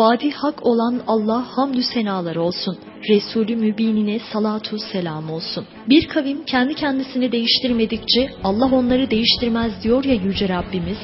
Vadi hak olan Allah hamdü senalar olsun. Resulü mübinine salatu selam olsun. Bir kavim kendi kendisini değiştirmedikçe Allah onları değiştirmez diyor ya Yüce Rabbimiz.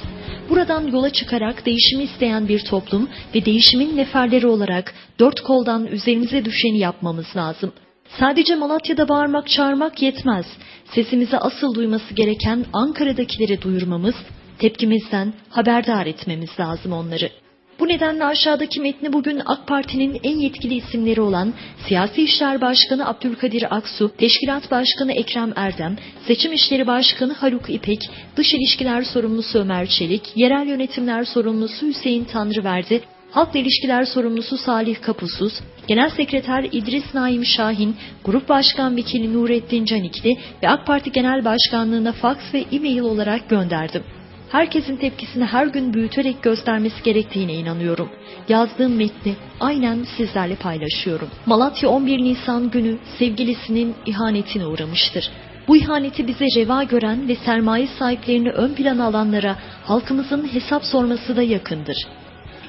Buradan yola çıkarak değişimi isteyen bir toplum ve değişimin neferleri olarak dört koldan üzerimize düşeni yapmamız lazım. Sadece Malatya'da bağırmak çağırmak yetmez. Sesimizi asıl duyması gereken Ankara'dakileri duyurmamız, tepkimizden haberdar etmemiz lazım onları. Bu nedenle aşağıdaki metni bugün AK Parti'nin en yetkili isimleri olan Siyasi İşler Başkanı Abdülkadir Aksu, Teşkilat Başkanı Ekrem Erdem, Seçim İşleri Başkanı Haluk İpek, Dış İlişkiler Sorumlusu Ömer Çelik, Yerel Yönetimler Sorumlusu Hüseyin Tanrıverdi, Halkla İlişkiler Sorumlusu Salih Kapusuz, Genel Sekreter İdris Naim Şahin, Grup Başkan Vekili Nurettin Canikli ve AK Parti Genel Başkanlığına faks ve e-mail olarak gönderdim. Herkesin tepkisini her gün büyüterek göstermesi gerektiğine inanıyorum. Yazdığım metni aynen sizlerle paylaşıyorum. Malatya 11 Nisan günü sevgilisinin ihanetine uğramıştır. Bu ihaneti bize reva gören ve sermaye sahiplerini ön plana alanlara halkımızın hesap sorması da yakındır.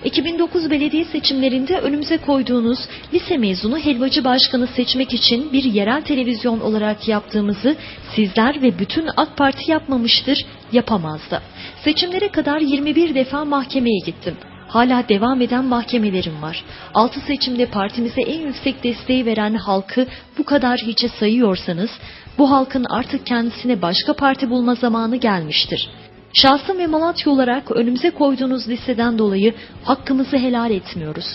2009 belediye seçimlerinde önümüze koyduğunuz lise mezunu helvacı başkanı seçmek için bir yerel televizyon olarak yaptığımızı sizler ve bütün AK Parti yapmamıştır, yapamaz da. Seçimlere kadar 21 defa mahkemeye gittim. Hala devam eden mahkemelerim var. 6 seçimde partimize en yüksek desteği veren halkı bu kadar hiçe sayıyorsanız, bu halkın artık kendisine başka parti bulma zamanı gelmiştir. Şahsım ve Malatya olarak önümüze koyduğunuz listeden dolayı hakkımızı helal etmiyoruz.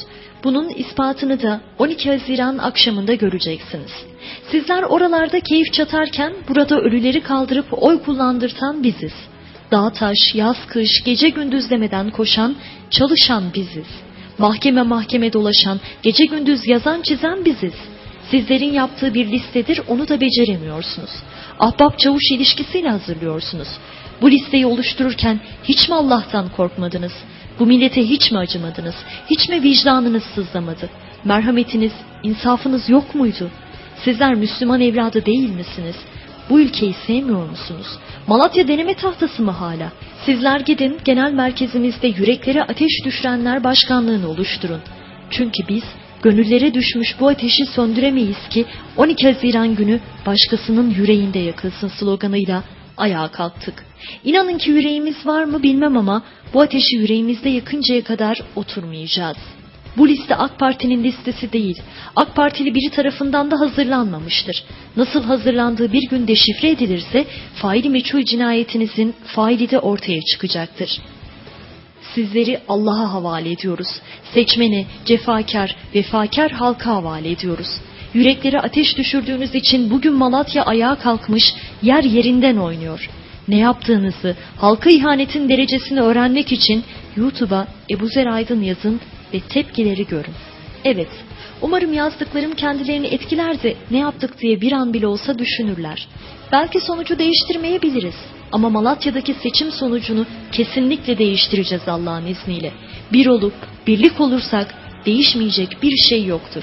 Bunun ispatını da 12 Haziran akşamında göreceksiniz. Sizler oralarda keyif çatarken burada ölüleri kaldırıp oy kullandırtan biziz. Dağ taş, yaz kış, gece gündüz demeden koşan, çalışan biziz. Mahkeme mahkeme dolaşan, gece gündüz yazan çizen biziz. Sizlerin yaptığı bir listedir onu da beceremiyorsunuz. Ahbap çavuş ilişkisiyle hazırlıyorsunuz. Bu listeyi oluştururken hiç mi Allah'tan korkmadınız? Bu millete hiç mi acımadınız? Hiç mi vicdanınız sızlamadı? Merhametiniz, insafınız yok muydu? Sizler Müslüman evladı değil misiniz? Bu ülkeyi sevmiyor musunuz? Malatya deneme tahtası mı hala? Sizler gidin genel merkezimizde yüreklere ateş düşürenler başkanlığını oluşturun. Çünkü biz gönüllere düşmüş bu ateşi söndüremeyiz ki 12 Haziran günü başkasının yüreğinde yakılsın sloganıyla ayağa kalktık. İnanın ki yüreğimiz var mı bilmem ama bu ateşi yüreğimizde yakıncaya kadar oturmayacağız. Bu liste AK Parti'nin listesi değil. AK Partili biri tarafından da hazırlanmamıştır. Nasıl hazırlandığı bir gün deşifre edilirse faili meçhul cinayetinizin faili de ortaya çıkacaktır. Sizleri Allah'a havale ediyoruz. Seçmeni, cefakar, vefakar halka havale ediyoruz. Yürekleri ateş düşürdüğünüz için bugün Malatya ayağa kalkmış, yer yerinden oynuyor. Ne yaptığınızı, halka ihanetin derecesini öğrenmek için YouTube'a Ebu Zer Aydın yazın ve tepkileri görün. Evet, umarım yazdıklarım kendilerini etkiler de ne yaptık diye bir an bile olsa düşünürler. Belki sonucu değiştirmeyebiliriz. Ama Malatya'daki seçim sonucunu kesinlikle değiştireceğiz Allah'ın izniyle. Bir olup birlik olursak değişmeyecek bir şey yoktur.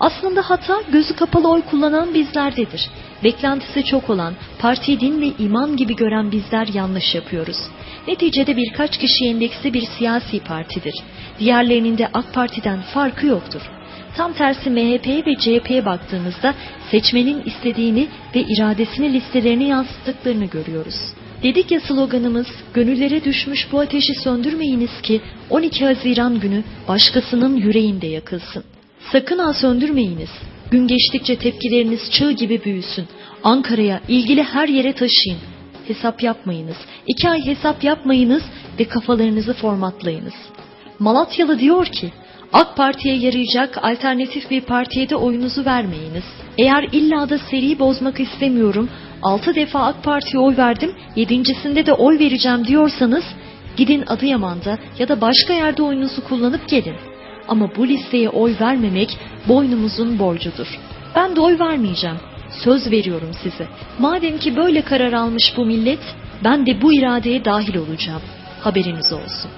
Aslında hata gözü kapalı oy kullanan bizlerdedir. Beklentisi çok olan, partiyi din ve iman gibi gören bizler yanlış yapıyoruz. Neticede birkaç kişi endeksli bir siyasi partidir. Diğerlerinin de AK Parti'den farkı yoktur. Tam tersi MHP'ye ve CHP'ye baktığımızda seçmenin istediğini ve iradesini listelerine yansıttıklarını görüyoruz. Dedik ya sloganımız, gönüllere düşmüş bu ateşi söndürmeyiniz ki 12 Haziran günü başkasının yüreğinde yakılsın. Sakın ha söndürmeyiniz. Gün geçtikçe tepkileriniz çığ gibi büyüsün. Ankara'ya, ilgili her yere taşıyın. Hesap yapmayınız. İki ay hesap yapmayınız ve kafalarınızı formatlayınız. Malatyalı diyor ki, AK Parti'ye yarayacak alternatif bir partiye de oyunuzu vermeyiniz. Eğer illa da seriyi bozmak istemiyorum, 6 defa AK Parti'ye oy verdim, yedincisinde de oy vereceğim diyorsanız, gidin Adıyaman'da ya da başka yerde oyunuzu kullanıp gelin. Ama bu listeye oy vermemek boynumuzun borcudur. Ben de oy vermeyeceğim. Söz veriyorum size. Madem ki böyle karar almış bu millet, ben de bu iradeye dahil olacağım. Haberiniz olsun.